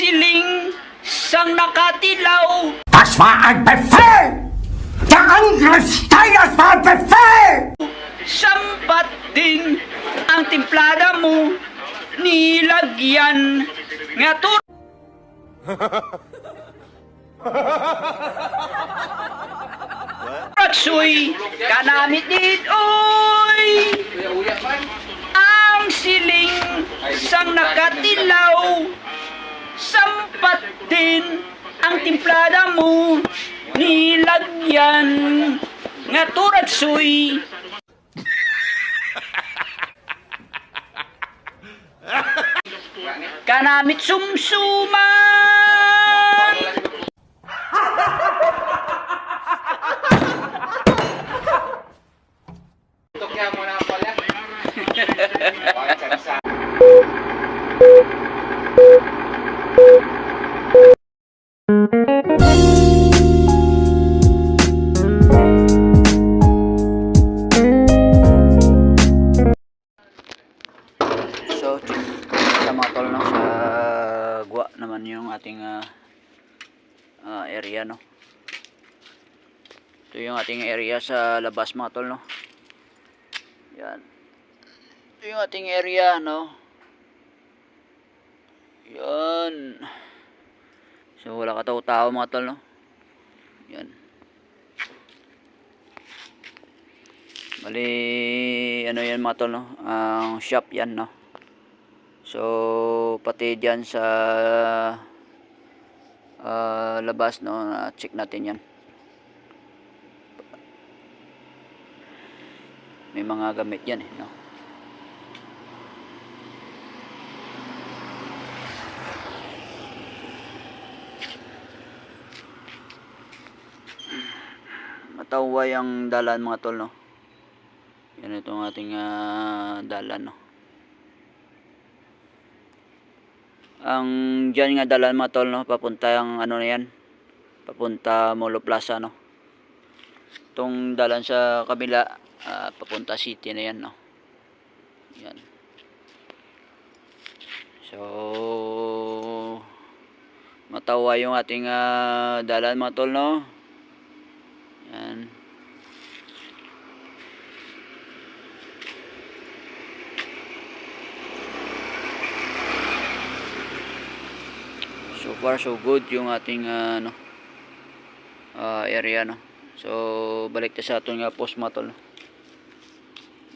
siling sang nakatilaw Das war ein Befehl! Der Angriff Steiners war ein Befehl! Sampat din ang timplada mo nilagyan nga tur Ratsoy, kanamit din, oy! Ang siling sang nakatilaw Sampat din ang timplada mo nilagyan nga turatsoy kanamit sumsuman ah, area, no. Ito yung ating area sa labas, mga tol, no. Yan. Ito yung ating area, no. Yan. So, wala ka tao mga tol, no. Yan. Bali, ano yan mga tol, no? Ang shop yan, no? So, pati dyan sa ah, labas, no? na check natin yan. May mga gamit yan, eh, no? Mataway ang dalan mga tol, no? Yan itong ating ah, dalan, no? Ang dyan nga dalan mga tol, no? Papunta ang ano na yan? Papunta Molo Plaza, no? Itong dalan sa kabila, ah, papunta city na yan, no? Yan. So, matawa yung ating ah, dalan mga tol, no? Yan. So far so good yung ating ah, ano ah, area no. So balik ta sa aton nga post matol.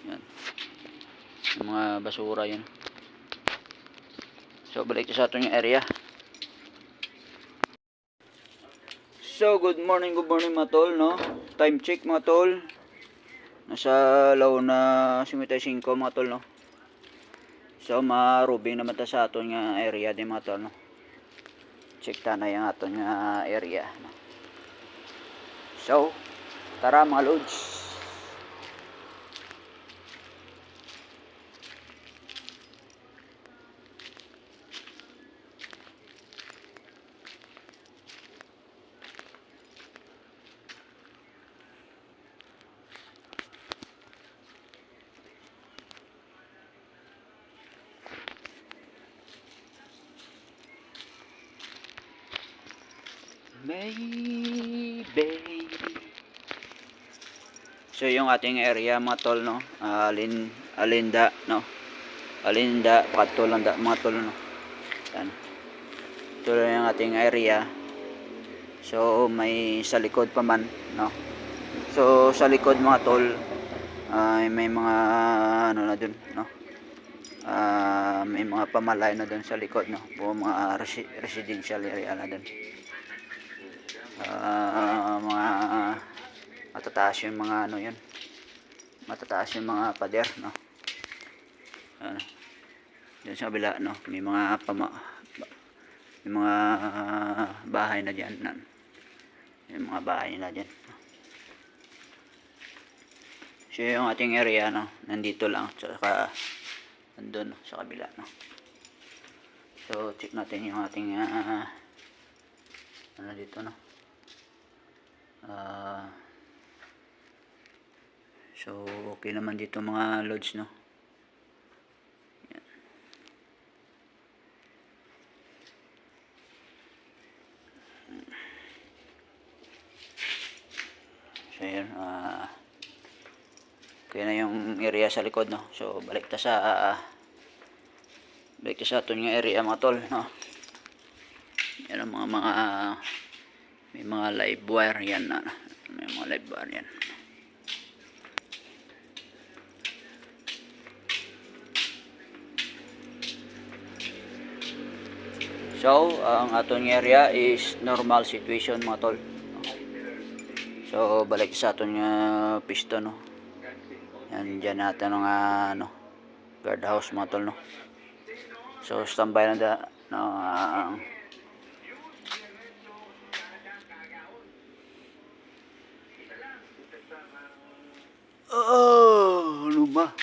Yan. Yung mga basura yan. So balik ta sa aton nga area. So good morning, good morning mga tol no. Time check mga tol. Nasa law na 55 mga tol no. So marubing naman ta sa aton nga area din mga tol no check na yung aton nga area no? so tara mga loads Maybe. So yung ating area mga tol no, alin alinda no. Alinda pagtulan da mga tol no. Yan. Ito yung ating area. So may sa likod pa man no. So sa likod mga tol ay may mga ano na dun no. Ah, may mga pamalay na dun sa likod no. Mga resi- residential area na dun ah mga matataas yung mga ano yun. Matataas yung mga pader no? Ano dyan sa kabila no? May mga pama may mga bahay na dyan na, may mga bahay na dyan. So yung ating area no? Nandito lang saka nandun no, sa kabila no? So check natin yung ating ah, ano dito no uh, so okay naman dito mga lods no Yan. so yun uh, ah, okay na yung area sa likod no so balik ta sa uh, balik ta sa aton nga area mga tol no yan ang mga mga uh, may mga live wire yan, na, may mga live wire yan. So, ang aton nga area is normal situation, mga tol. So, balik sa aton nga piston, no? Yan, dyan natin ang ah, ano, guardhouse mga tol, no? So, standby na da, no, ah, Oh, ano ba?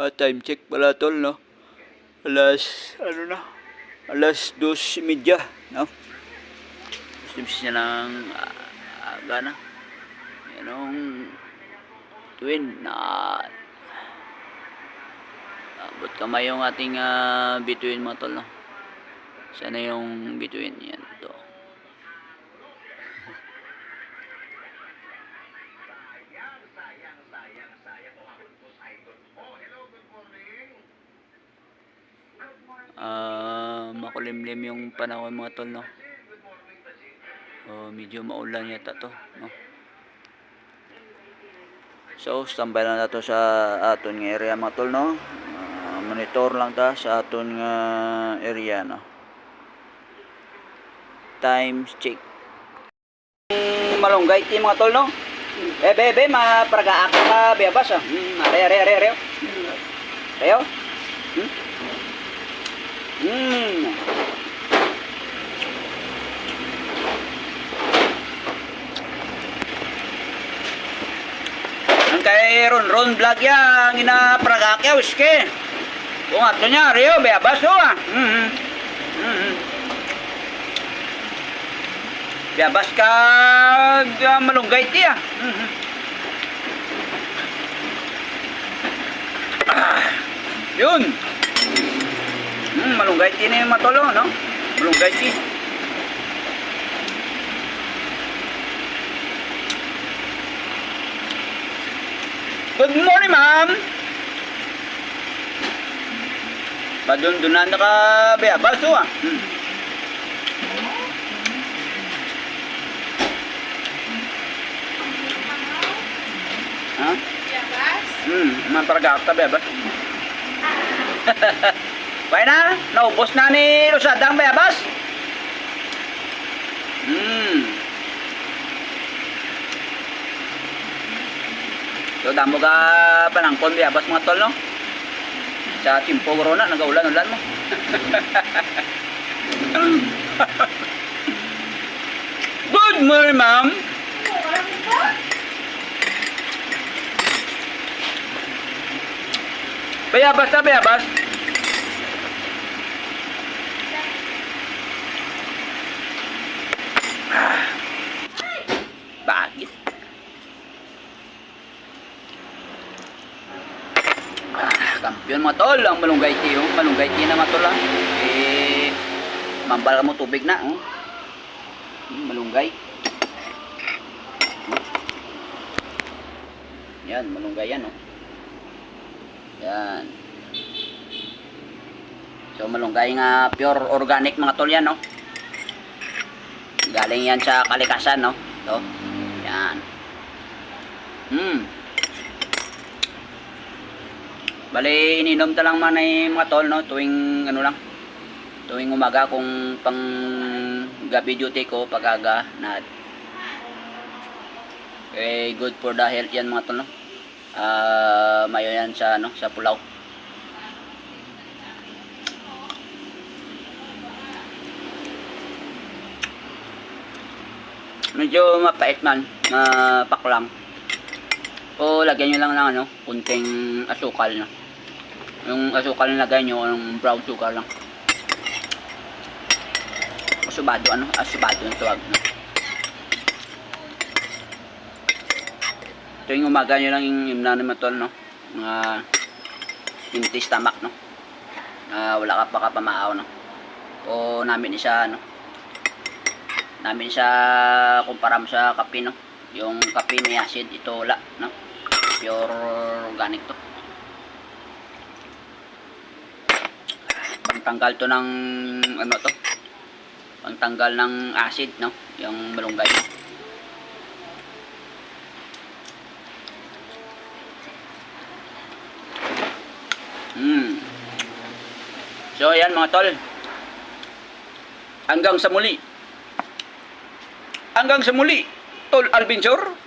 Ah, time check pala tol, no? Alas, ano na? Alas dos media, no? Gusto niya ng uh, aga na. Yan ang twin na abot kamay yung ating uh, bituin mo tol, no? Sana yung bituin yan to. Ah, makulimlim yung panahon mga tol, no? Oh, medyo maulan yata to, no? So, standby lang nato sa aton nga area mga tol, no? Ah, monitor lang ta sa aton nga area, no? Times check. Malunggay ti mga tol, no? Eh, bebe, mapragaak ka, bebas, ah. Hmm, are, are, are, are. Ayo. Hmm? Hmm. Ang kay Ron Ron vlog ya, ang inapragakya wiske. Kung ato niya, Rio, beabas o ah. Mm -hmm. Beabas ka uh, malunggay ti ah. Mm -hmm. ah. Yun. Malunggay ti na yung matolo, no? Malunggay ti. Good morning, ma'am. Padundunan na ka, Bea. Baso, ah. Hmm. Ha? Hmm, maparagata, Bea. Baso. Kaya na, naubos na ni Rosada ang bayabas. Hmm. So, damo ka panangkon bayabas mga tol, no? Sa Timpo Corona, nagaulan-ulan mo. Good morning, ma'am. Bayabas na, bayabas. Bakit? Ah, kampiyon mga tol, ang malunggay tea, oh. malunggay tea na ah. Eh, mambal mo tubig na, oh. Hmm, malunggay. Yan, malunggay yan, oh. Yan. So, malunggay nga pure organic mga tol yan, no? Galing yan sa kalikasan, no? To. Yan. Hmm. Bali, ininom ta lang man ay mga tol, no? Tuwing, ano lang, tuwing umaga kung pang gabi duty ko, pagaga, na eh, good for the health yan mga tol, no? Ah, mayo yan sa, ano, sa pulaw. medyo mapait man, mapaklang. O lagyan nyo lang ng ano, kunting asukal na. Yung asukal na lagay nyo, yung brown sugar lang. Asubado, ano? Asubado yung tawag. No? Ito yung umaga nyo lang yung imnanin mo tol, no? Mga empty stomach, no? Ah, wala ka pa kapamaaw, no? O namin isa, ano? namin siya kumpara mo sa kape no Yung kape may acid, ito wala, no? Pure organic to. Pangtanggal to ng ano to? Pangtanggal ng acid, no? Yung malunggay. Hmm. So, ayan mga tol. Hanggang sa muli. Hanggang sa muli. Tol Alvin Sor.